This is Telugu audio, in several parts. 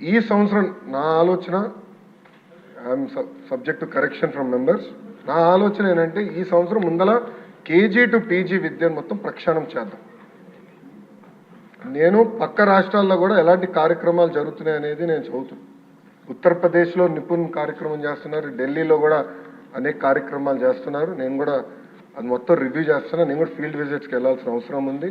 ఈ సంవత్సరం నా ఆలోచన I am subject to correction from members నా ఆలోచన ఏంటంటే ఈ సంవత్సరం ముందల కేజీ టు పీజీ విద్యను మొత్తం ప్రక్షాళన చేద్దాం. నేను పక్క రాష్ట్రాల్లో కూడా ఎలాంటి కార్యక్రమాలు జరుగుతున్నాయి అనేది నేను చదువుతున్నాను ఉత్తరప్రదేశ్లో నిపుణ్ కార్యక్రమం చేస్తున్నారు ఢిల్లీలో కూడా అనేక కార్యక్రమాలు చేస్తున్నారు. నేను కూడా అది మొత్తం రివ్యూ చేస్తున్నాను నేను కూడా ఫీల్డ్ విజిట్స్కి వెళ్ళాల్సిన అవసరం ఉంది.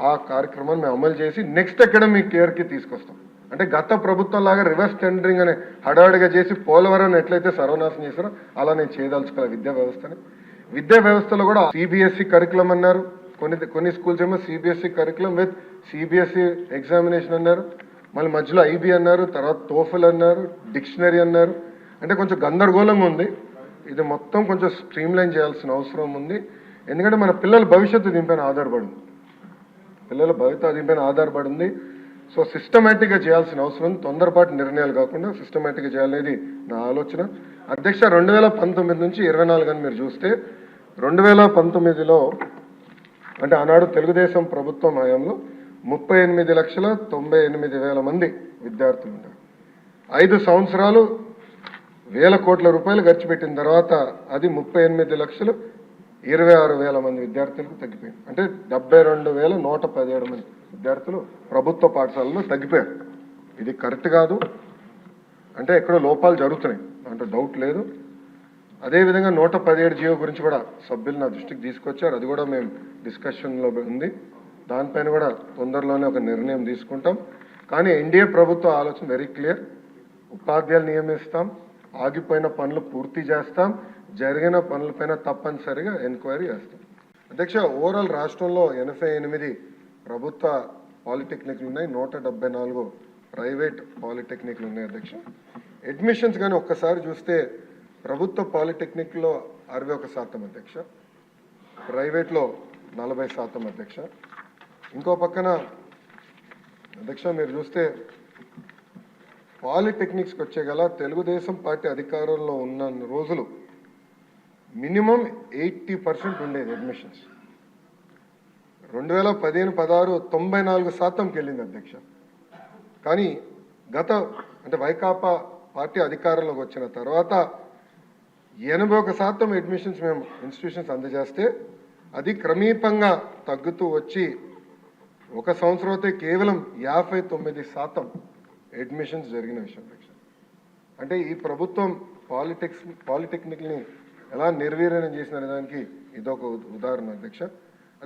ఆ కార్యక్రమాన్ని మేము అమలు చేసి నెక్స్ట్ అకాడమిక్ ఇయర్కి తీసుకొస్తాం. అంటే గత ప్రభుత్వం లాగా రివర్స్ టెండరింగ్ అని హడావిడిగా చేసి పోలవరం ఎట్లయితే సర్వనాశం చేశారో అలా నేను చేయదలుచుకోవాలి విద్యా వ్యవస్థని. విద్యా వ్యవస్థలో కూడా సిబిఎస్ఈ కరికులం అన్నారు. కొన్ని కొన్ని స్కూల్స్ ఏమో CBSE curriculum with CBSE examination అన్నారు. మళ్ళీ మధ్యలో ఐబీ అన్నారు తర్వాత తోఫల్ అన్నారు డిక్షనరీ అన్నారు. అంటే కొంచెం గందరగోళంగా ఉంది. ఇది మొత్తం కొంచెం స్ట్రీమ్ లైన్ చేయాల్సిన అవసరం ఉంది. ఎందుకంటే మన పిల్లల భవిష్యత్తు దీనిపైన ఆధారపడింది పిల్లల భవిత దీనిపైన ఆధారపడి ఉంది సో సిస్టమేటిక్గా చేయాల్సిన అవసరం ఉంది తొందరపాటు నిర్ణయాలు కాకుండా సిస్టమేటిక్గా చేయాలనేది నా ఆలోచన. అధ్యక్ష రెండు వేల పంతొమ్మిది నుంచి ఇరవై నాలుగు అని మీరు చూస్తే రెండు వేల పంతొమ్మిదిలో అంటే ఆనాడు తెలుగుదేశం ప్రభుత్వం హయాంలో ముప్పై ఎనిమిది లక్షల తొంభై ఎనిమిది వేల మంది విద్యార్థులు ఉన్నారు. ఐదు సంవత్సరాలు వేల కోట్ల రూపాయలు ఖర్చు పెట్టిన తర్వాత అది ముప్పై ఎనిమిది లక్షలు ఇరవై ఆరు వేల మంది విద్యార్థులకు తగ్గిపోయింది అంటే డెబ్బై రెండు వేల నూట పదిహేడు మంది విద్యార్థులు ప్రభుత్వ పాఠశాలలో తగ్గిపోయారు. ఇది కరెక్ట్ కాదు. అంటే ఎక్కడో లోపాలు జరుగుతున్నాయి. అంటే డౌట్ లేదు. అదేవిధంగా నూట పదిహేడు జియో గురించి కూడా సభ్యులు నా దృష్టికి తీసుకొచ్చారు. అది కూడా మేము డిస్కషన్లో ఉంది. దానిపైన కూడా తొందరలోనే ఒక నిర్ణయం తీసుకుంటాం. కానీ ఎన్డీఏ ప్రభుత్వ ఆలోచన వెరీ క్లియర్ ఉపాధ్యాయులు నియమిస్తాం. ఆగిపోయిన పనులు పూర్తి చేస్తాం. జరిగిన పనులపైన తప్పనిసరిగా ఎంక్వైరీ చేస్తాం. అధ్యక్ష ఓవరాల్ రాష్ట్రంలో ఎనభై ఎనిమిది ప్రభుత్వ పాలిటెక్నిక్లు ఉన్నాయి. నూట డెబ్బై నాలుగు ప్రైవేట్ పాలిటెక్నిక్లు ఉన్నాయి అధ్యక్ష. అడ్మిషన్స్ కానీ ఒక్కసారి చూస్తే ప్రభుత్వ పాలిటెక్నిక్లో అరవై ఒక శాతం అధ్యక్ష. ప్రైవేట్లో నలభై శాతం అధ్యక్ష. ఇంకో పక్కన అధ్యక్ష మీరు చూస్తే పాలిటెక్నిక్స్కి వచ్చే గల తెలుగుదేశం పార్టీ అధికారంలో ఉన్న రోజులు మినిమం ఎయిటీ పర్సెంట్ ఉండేది అడ్మిషన్స్ రెండు వేల పదిహేను పదహారు తొంభై నాలుగు శాతంకి వెళ్ళింది అధ్యక్ష. కానీ గత అంటే వైకాపా పార్టీ అధికారంలోకి వచ్చిన తర్వాత ఎనభై ఒక శాతం అడ్మిషన్స్ మేము ఇన్స్టిట్యూషన్స్ అందజేస్తే అది క్రమీపంగా తగ్గుతూ వచ్చి ఒక సంవత్సరం అయితే కేవలం యాభై తొమ్మిది శాతం అడ్మిషన్స్ జరిగిన విషయం అధ్యక్ష. అంటే ఈ ప్రభుత్వం పాలిటెక్స్ పాలిటెక్నిక్ని ఎలా నిర్వీర్యం చేసిన దానికి ఇదొక ఉదాహరణ అధ్యక్ష.